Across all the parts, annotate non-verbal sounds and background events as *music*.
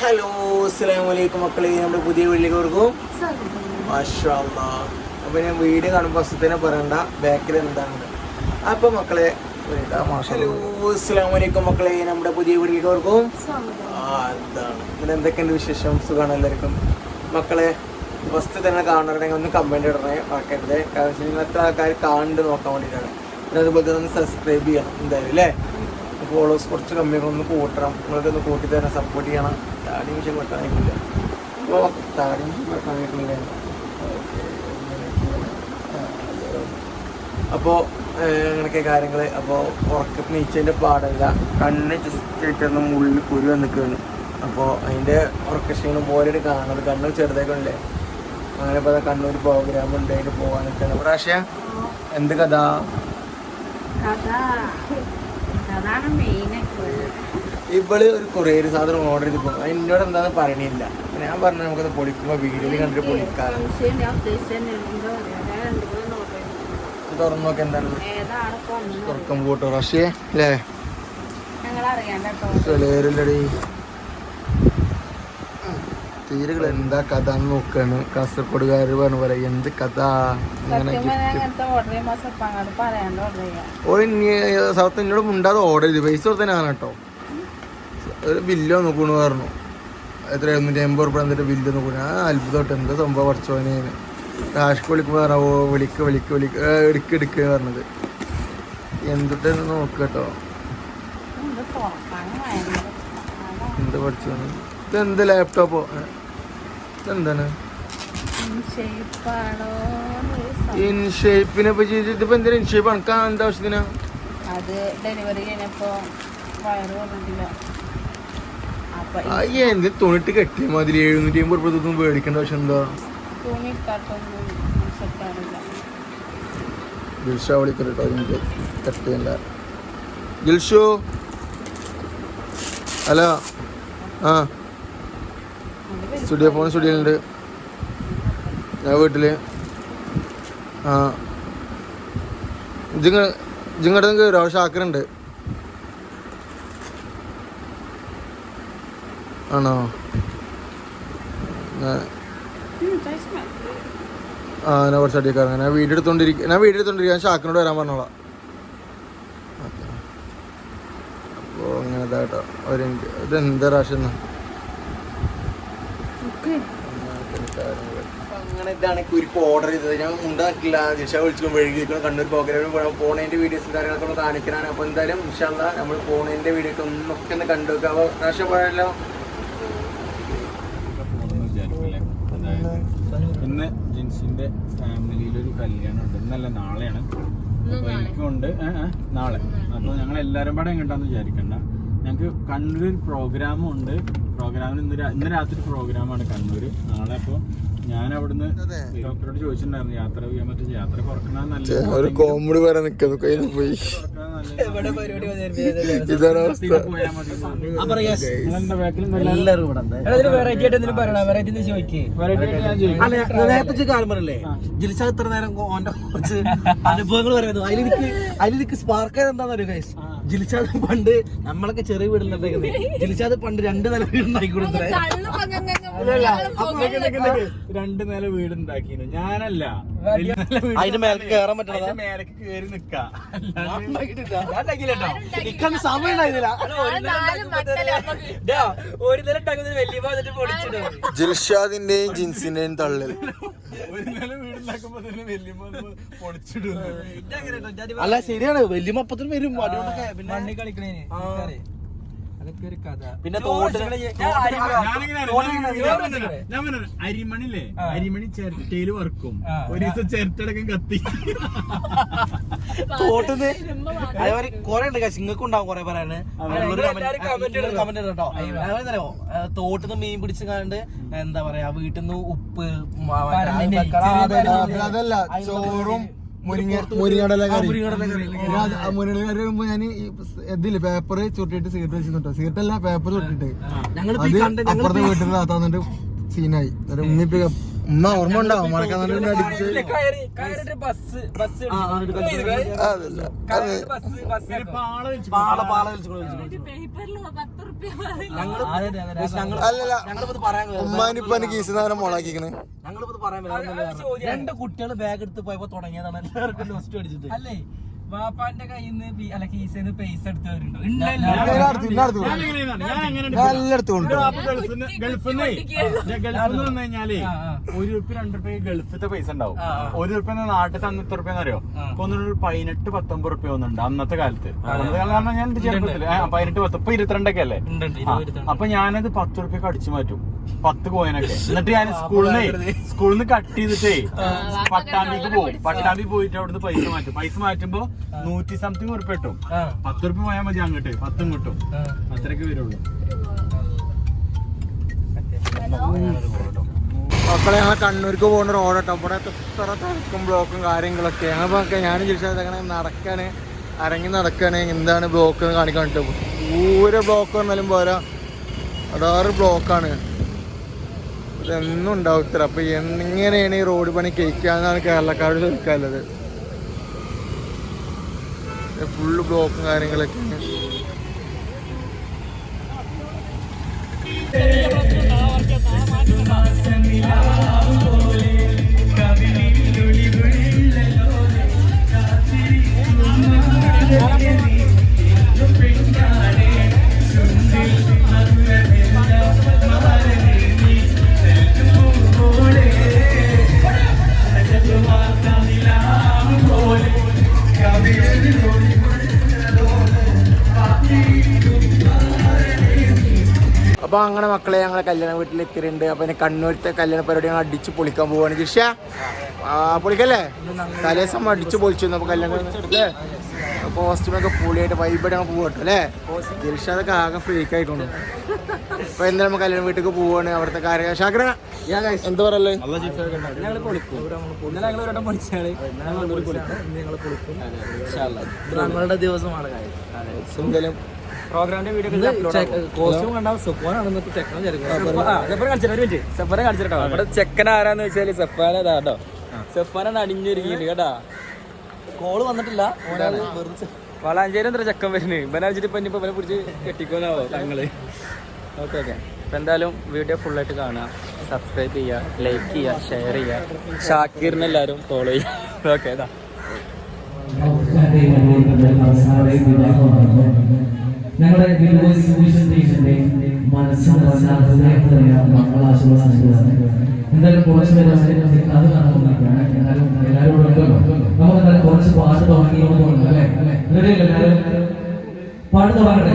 Hello അസ്സലാമു അലൈക്കും മക്കളെ. നമ്മുടെ പുതിയ വീട്ടിലേക്ക് അപ്പൊ ഞാൻ വീട് കാണുമ്പോൾ അസുഖത്തിനെ പറയണ്ട ബാക്കിൽ എന്താണ്? അപ്പൊ മക്കളെ ഹലോ. അസ്സലാമു അലൈക്കും മക്കളെ. നമ്മുടെ പുതിയ വീട്ടിലേക്ക് ആ എന്താണ്? ഇതിന് എന്തൊക്കെയുണ്ട് വിശേഷം? സുഖമാണ് എല്ലാവർക്കും? മക്കളെ ഫസ്റ്റ് തന്നെ കാണണമെങ്കിൽ ഒന്ന് കമന്റ് ഇടണേ മറക്കരുത്. കാരണം എത്ര ആൾക്കാർ കാണുന്നുണ്ട് നോക്കാൻ വേണ്ടിയിട്ടാണ് പിന്നെ അതുപോലെ തന്നെ ഒന്ന് സബ്സ്ക്രൈബ് ചെയ്യണം എന്തായാലും അല്ലേ? ഫോളോവേഴ്സ് കുറച്ച് കമ്മിയൊക്കെ ഒന്ന് കൂട്ടണം. നിങ്ങൾക്കൊന്ന് കൂട്ടി തന്നെ സപ്പോർട്ട് ചെയ്യണം. താടി വിഷയം വെട്ടാനായിട്ടില്ല അപ്പോൾ താടി വിഷയം വെട്ടാനായിട്ടില്ല അപ്പോൾ അങ്ങനെയൊക്കെ കാര്യങ്ങൾ അപ്പോ ഉറക്ക നീച്ചതിന്റെ പാടല്ല. കണ്ണ് ജസ്റ്റ് ആയിട്ടൊന്ന് മുള്ളിൽ കുരു വന്നിക്കുകയാണ് അപ്പോൾ അതിന്റെ ഉറക്കക്ഷീണം പോലെ കാണുന്നത്. കണ്ണ് ചെറുതായിക്കണല്ലേ അങ്ങനെ ഇപ്പോൾ കണ്ണൂർ പ്രോഗ്രാം ഉണ്ട്. അതിന് പോവാനൊക്കെ നിൽക്കുകയാണ് പ്രാവശ്യ എന്ത് കഥ? കഥ. അതാണ് മെയിനായിട്ട് ഇവൾ ഒരു കൊറിയർ സാധനം ഓർഡർ ചെയ്ത് പോകും എന്നോട് എന്താന്ന് പറയണില്ല. ഞാൻ പറഞ്ഞു നമുക്കത് പൊളിക്കുമ്പോൾ വീഡിയോയിൽ കണ്ടിട്ട് നോക്കാം തുറന്നു നോക്കി എന്താണ് തുറക്കം പോട്ടോ റഷ്യ? അല്ലേ? ചെളിയരല്ലടി തീരുകൾ എന്താ കഥ എന്ന് നോക്കാണ്. കാസർഗോഡുകാർ പറഞ്ഞ പോലെ എന്ത് കഥ? ഓ ഇനി സൗത്ത് എന്നോട് മുണ്ടാതെ ഓർഡർ ചെയ്തു. പൈസ കൊടുത്തനാണ് കേട്ടോ. ഒരു ബില്ല് നോക്കണു പറഞ്ഞു. എത്ര? എഴുന്നൂറ്റി അമ്പത് റുപ്യ എന്നിട്ട് ബില്ല് നോക്കണു ആ അത്ഭുതമായിട്ട് എന്താ സംഭവം? പഠിച്ചോനെ കാശ് വിളിക്കുമ്പോൾ പറഞ്ഞു ഓ വിളിക്ക് വിളിക്ക് വിളിക്ക്. എടുക്ക് എടുക്ക് പറഞ്ഞത്. എന്തിട്ട് നോക്ക് കേട്ടോ. എന്ത് പഠിച്ചു ഇതെന്ത് ലാപ്ടോപ്പോ ഇതെന്താണ്? ഷേപ്പാണോ ഇൻ ഷേപ്പിനെ പറ്റി ഇതിപ്പോ എന്തിനാ ഇൻ ഷേപ്പ് അനക്കാ എന്താ ആവശ്യത്തിനാ അത് ഡെലിവറി കഴിഞ്ഞപ്പോ വയറ് ഈ എന്ത് തുണിട്ട് കെട്ടിയ മാതിരി എഴുന്നൂറ്റി അമ്പത് റുപ്യ ഇതൊന്നും മേടിക്കേണ്ട ആവശ്യം എന്താ ദിൽഷ വിളിക്കട്ടോ എനിക്ക് കട്ടിയല്ല ദിൽഷു? ഹലോ? ആ. സ്റ്റുഡിയോ ഫോൺ സ്റ്റുഡിയോയിലുണ്ട്. ഞാൻ വീട്ടിൽ. ആ. ജിങ്ങ ജിങ്ങടെ കയറും അവിടെ ഷാക്കറുണ്ട്. ആണോ? ഞാൻ ആ ഞാൻ കുറച്ച് അടിയൊക്കെ ഇറങ്ങാം. ഞാൻ വീഡിയോ എടുത്തോണ്ടിരിക്കും ഞാൻ വീഡിയോ എടുത്തോണ്ടിരിക്കാൻ ഷാക്കിനോട് വരാൻ പറഞ്ഞോളാം. അപ്പോൾ അങ്ങനെ ഇതാട്ടോ ഒരു ഇതെന്താ ഇത് എന്താ പ്രാവശ്യം അങ്ങനെ ഇതാണ് കുരിപ്പ് ഓർഡർ ചെയ്തത്. ഞാൻ ഉണ്ടാക്കില്ല. ജിഷ വിളിച്ചു. വഴുകിയിരിക്കണം കണ്ണൂർ പ്രോഗ്രാമിൽ പോണേന്റെ വീഡിയോസും കാര്യങ്ങളൊക്കെ കാണിക്കാനാണ് അപ്പോൾ എന്തായാലും ഇൻഷാല്ല നമ്മൾ പോണേന്റെ വീഡിയോ ഒക്കെ ഒന്നൊക്കെ ഒന്ന് കണ്ടു വെക്കാം അപ്പോൾ പ്രാവശ്യം പോയല്ലോ ഫാമിലിയിൽ ഒരു കല്യാണം ഉണ്ട് ഇന്നല്ല നാളെയാണ്. അപ്പൊ എനിക്കുണ്ട്. നാളെ. അപ്പൊ ഞങ്ങൾ എല്ലാരും പാടെ എങ്ങോട്ടാന്ന് വിചാരിക്കണ്ട. ഞങ്ങക്ക് കണ്ണൂർ ഒരു പ്രോഗ്രാമും ഉണ്ട്. പ്രോഗ്രാമിന് ഇന്ന് ഇന്ന് രാത്രി പ്രോഗ്രാമാണ് കണ്ണൂര്. നാളെ അപ്പൊ ഞാൻ അവിടുന്ന് ഡോക്ടറോട് ചോദിച്ചിട്ടുണ്ടായിരുന്നു യാത്ര ചെയ്യാൻ പറ്റും. യാത്ര കുറക്കണ ഒരു കോമഡി വരെ നിൽക്കുന്നു കയ്യിൽ പോയി. ഇതാണ് അവസ്ഥ. എന്ന് ചോദിക്കേ. അല്ല നേരത്തെ കാലം പറയല്ലേ? ജിൽസ ഇത്ര നേരം ഓന്റെ കുറച്ച് അനുഭവങ്ങൾ പറയുന്നു അതിലെനിക്ക് അതിലെനിക്ക് സ്പാർക്ക് എന്താന്ന് അറിയോ ഗൈസ് ജിൽസാദ് പണ്ട് നമ്മളൊക്കെ ചെറിയ വീടുണ്ടാക്കുന്നത് ജിൽസാദ് പണ്ട് രണ്ട് നില വീടുണ്ടാക്കി കൊടുത്തേ രണ്ട് നില വീട് ഉണ്ടാക്കിയിരുന്നു ഞാനല്ല അതിന്റെ മേലേക്ക് കയറാൻ പറ്റണതാ? അതിന്റെ മേലേക്ക് കേറി നിക്കാ. ഇക്കന്ന് സമയം ഉണ്ടായിരുന്നില്ല. ഒരു നില ഉണ്ടാക്കുന്നത് വലിയ പൊളിച്ചിട്ട് ജിൽഷാദിന്റെയും ജിൻസിന്റെയും തള്ളിൽ അല്ല ശരിയാണ്. വലിയ മപ്പത്തിന് വരും. മണ്ണി പിന്നെ കളിക്കണേ. അതൊക്കെ ഒരു കഥ. പിന്നെ തോട്ട് ഞാൻ പറഞ്ഞുതരാം. ഞാൻ പറഞ്ഞു അരിമണില്ലേ അരിമണി ചിരട്ടയിൽ വർക്കും ഒരു ദിവസം ചിരട്ടടക്കം കത്തി. തോട്ടുന്ന് *laughs* അതേപോലെ കൊറേ ഉണ്ട് നിങ്ങൾക്ക് ഉണ്ടാവും കൊറേ പറയാന്. കമന്റ് കേട്ടോ. അതേപോലെ തോട്ടിന്ന് മീൻ പിടിച്ച് കണ്ട് എന്താ പറയാ വീട്ടിൽ നിന്ന് ഉപ്പ് അതല്ല, ചോറും മുരിങ്ങടല കറി മുരിങ്ങടല കറി. വരുമ്പോ ഞാൻ ഇതിൽ പേപ്പർ ചുട്ടിട്ട് സിഗരറ്റ് വെച്ചിട്ടോ സിഗരറ്റ് അല്ല പേപ്പർ ചുട്ടിട്ട് അത് ഞങ്ങൾ അപ്പുറത്തെ വീട്ടിൽ താത്താന്നിട്ട് തന്നിട്ട് സീനായി ഉമ്മിപ്പി ഉമ്മ ഓർമ്മ ഉണ്ടാവും മറക്കാൻ അടിച്ച് ബസ് ബസ് അതല്ല. അത് ബസ് ബസ് പിന്നെ പാള പാള പാള വലിച്ചു പേപ്പറിൽ ഞങ്ങൾ ഞങ്ങൾ അല്ലല്ല ഞങ്ങളിപ്പോ ഇത് പറയാൻ വരാം. ഉമ്മാനിപ്പന്റെ കീസ് നേരം മോളാക്കിക്കണ്. രണ്ട് കുട്ടികൾ ബാഗ് എടുത്ത് പോയപ്പോ തുടങ്ങിയതാണ്. എല്ലാവർക്കും ലോസ്റ്റ് അടിച്ചിട്ട്. അല്ലേ? വാപ്പാന്റെ കയ്യിൽ നിന്ന് അല്ല കീസിന്ന് പൈസ എടുത്ത് വരുന്നുണ്ടോ എല്ലായിടത്തും ഉണ്ട് ഗൾഫിൽ നിന്ന് വന്നു കഴിഞ്ഞാലേ ഒരു റുപ്യ രണ്ട് റുപ്യ ഗൾഫിലത്തെ പൈസ ഉണ്ടാവും. ഒരു റുപ്യ നാട്ടിൽ എത്ര റുപ്യ അറിയോ? ഒന്നൊരു പതിനെട്ട് പത്തൊമ്പത് റുപ്യ ഒന്നുണ്ട് അന്നത്തെ കാലത്ത്. അന്നത്തെ കാലം പറഞ്ഞാൽ ഞാൻ ചെറുപ്പത്തിൽ പതിനെട്ട് പത്ത് ഇപ്പൊ ഇരുപത്തിരണ്ടൊക്കെ അല്ലേ? അപ്പൊ ഞാനത് പത്ത് റുപ്യക്ക് അടിച്ചു മാറ്റും. പത്ത് കോയിനൊക്കെ. എന്നിട്ട് ഞാൻ സ്കൂളിൽ നിന്ന് സ്കൂളിൽ നിന്ന് കട്ട് ചെയ്തിട്ടേ പട്ടാമ്പിക്ക് പോകും. പട്ടാമ്പി പോയിട്ട് അവിടുന്ന് പൈസ മാറ്റും. പൈസ മാറ്റുമ്പോ നൂറ്റി സംതിങ് ഉറുപ്പ്യ കിട്ടും. പത്ത് ഉറുപ്പ്യ പോയാൽ മതി അങ്ങോട്ട്. പത്തും കിട്ടും. അത്രയൊക്കെ വരുള്ളൂ. മക്കളെ ഞങ്ങൾ കണ്ണൂർക്ക് പോകുന്ന റോഡ് കേട്ടോ ഇവിടെ എത്ര തിരക്കും ബ്ലോക്കും കാര്യങ്ങളൊക്കെ. ഞങ്ങളിപ്പോ ഞാൻ ചോദിച്ചാൽ അങ്ങനെ നടക്കാണ്. അരങ്ങി നടക്കാണ്. എന്താണ് ബ്ലോക്ക് എന്ന് കാണിക്കാൻ കിട്ടും ദൂരെ ബ്ലോക്ക് വന്നാലും പോരാ. അടാറ് ബ്ലോക്കാണ് ഇതൊന്നും ഉണ്ടാവത്തില്ല. ഇത്ര അപ്പൊ എങ്ങനെയാണ് ഈ റോഡ് പണി കഴിക്കാന്നാണ് കേരളക്കാരോട് ചോദിക്കാനുള്ളത്. ഫുള്ള് ബ്ലോക്കും കാര്യങ്ങളൊക്കെയാണ്. അപ്പൊ അങ്ങനെ മക്കളെ ഞങ്ങളെ കല്യാണ വീട്ടിൽ എത്തിയിട്ടുണ്ട്. അപ്പൊ ഇനി കണ്ണൂരത്തെ കല്യാണ പരിപാടി ഞങ്ങൾ അടിച്ച് പൊളിക്കാൻ പോവാണ്. ജിഷ പൊളിക്കല്ലേ? തലേസം അടിച്ച് പൊളിച്ചു അപ്പൊ കല്യാണം അല്ലേ? കോസ്റ്റ്യൂമൊക്കെ പൊളിയായിട്ട് വൈബായിട്ട് ഞങ്ങൾ പോകട്ടോ അല്ലേ? ജിൽഷാദൊക്കെ ആകെ ഫ്രീക്ക് ആയിട്ടുണ്ട്. അപ്പൊ എന്തായാലും നമ്മൾ കല്യാണ വീട്ടിലേക്ക് പോവാണ്. അവിടുത്തെ കാര്യം ഷാഗ്ര എന്താ പറയല്ലേ? ദിവസമാണ് എന്തായാലും പ്രോഗ്രാമിന്റെ വീഡിയോ ഇവിടെ ചെക്കൻ ആരാന്ന് വെച്ചാൽ സെഫാന സെഫാൻ സെഫാനാണ് അടിഞ്ഞൊരുങ്ങിയിട്ട് കേട്ടാ. കോൾ വന്നിട്ടില്ല. വളാഞ്ചേരി എന്താ ചെക്കൻ വരുന്നത് ഇവനെ വെച്ചിട്ട് ഇപ്പൊ ഇനിയിപ്പോ ഇവനെ പിടിച്ച് കെട്ടിക്കോന്നാവോ തങ്ങൾ. Okay okay. അപ്പൊ എന്തായാലും വീഡിയോ ഫുള്ളായിട്ട് കാണുക സബ്സ്ക്രൈബ് ചെയ്യുക ലൈക്ക് ചെയ്യുക ഷെയർ ചെയ്യുക ഷാക്കീറിനെ എല്ലാവരും ഫോളോ ചെയ്യുക ഓക്കെ ഇതാ. ഞങ്ങളുടെ ഡിവിഷൻ മനസ്സും ഹൃദയത്തിലാണ് മംഗളാശുവാസികളാണ് എന്തായാലും കുറച്ച് പേര് അത് നടക്കുന്നിരിക്കുകയാണ് എന്നാലും എല്ലാവരും നമുക്ക് എന്തായാലും കുറച്ച് പാട്ട് തുടങ്ങിയെന്ന് തോന്നുന്നു അല്ലേ? റെഡി എല്ലാവരും? പാട്ട് തുടങ്ങട്ടെ.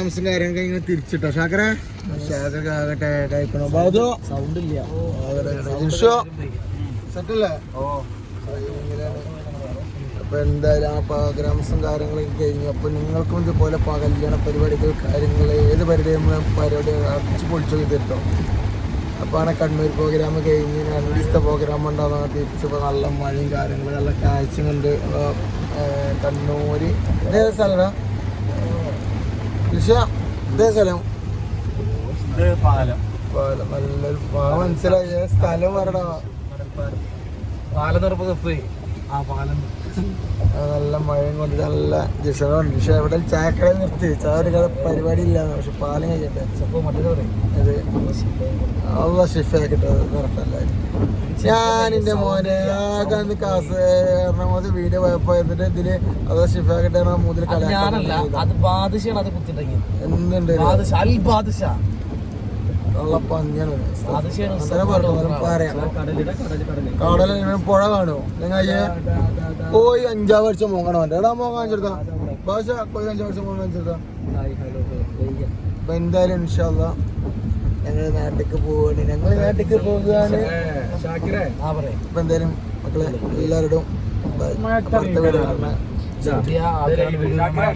പ്രോഗ്രാംസും കാര്യങ്ങളൊക്കെ ഇങ്ങനെ തിരിച്ചിട്ടോ? ഷാക്കറെ ഷാക്കൊക്കെ ആകെ ടയർഡായിക്കണോ ബാധു സൗണ്ട് ഇല്ല സെറ്റല്ലേ? ഓ അപ്പൊ എന്തായാലും ആ പ്രോഗ്രാംസും കാര്യങ്ങളൊക്കെ കഴിഞ്ഞു. അപ്പൊ നിങ്ങൾക്കും ഇതുപോലെ കല്യാണ പരിപാടികൾ കാര്യങ്ങൾ ഏത് പരിപാടിയും പരിപാടി അടിച്ച് പൊളിച്ചു തട്ടോ അപ്പൊ ആണ് കണ്ണൂർ പ്രോഗ്രാം കഴിഞ്ഞ് രണ്ട് ദിവസത്തെ പ്രോഗ്രാം ഉണ്ടാകുന്ന തിരിച്ചപ്പോ നല്ല മഴയും കാര്യങ്ങളും നല്ല കാഴ്ച കണ്ട് കണ്ണൂര്. ഏത് കണ്ണൂര് ഇതേ സ്ഥലം. പാലം. പാലം നല്ലൊരു പാലം. മനസ്സിലായി. സ്ഥലം പറയടാ. പാലം കപ്പ് ആ പാലം. നല്ല മഴയും കൊണ്ട് നല്ല ജസനുണ്ട് പക്ഷെ ഇവിടെ ചായക്കടയിൽ നിർത്തി. ചായ എടുക്കാതെ പരിപാടി ഇല്ലാന്ന് പക്ഷെ പാലം കഴിക്കട്ടെ. അത് അള്ള ഷിഫാക്കിട്ട് കറക്റ്റല്ല. ഞാൻ എന്റെ മോനെ ആകെ അന്ന് കാസ് എറണാകുളത്ത് വീഡിയോ പോയപ്പോ എന്നിട്ട് ഇതിൽ അത് ഷിഫ ബാദുഷയാണ് അത് കുത്തിട്ടുണ്ടെങ്കിൽ എന്തുണ്ട് പുഴ കാണോ നിങ്ങൾ പോയി അഞ്ചാം വർഷം മോങ്ങണോ എടാ മോങ്ങാൻ ചെറുക്കാം ഭാഷ പോയി അഞ്ചാം വർഷം മോങ്ങാൻ ചെറുക്കാം അപ്പൊ എന്തായാലും ഇൻഷാല്ല ഞങ്ങൾ നാട്ടിലേക്ക് പോവുകയാണ് ഞങ്ങൾ നാട്ടിലേക്ക് പോകുകയാണ് അപ്പൊ എന്തായാലും മക്കളെ എല്ലാവരോടും.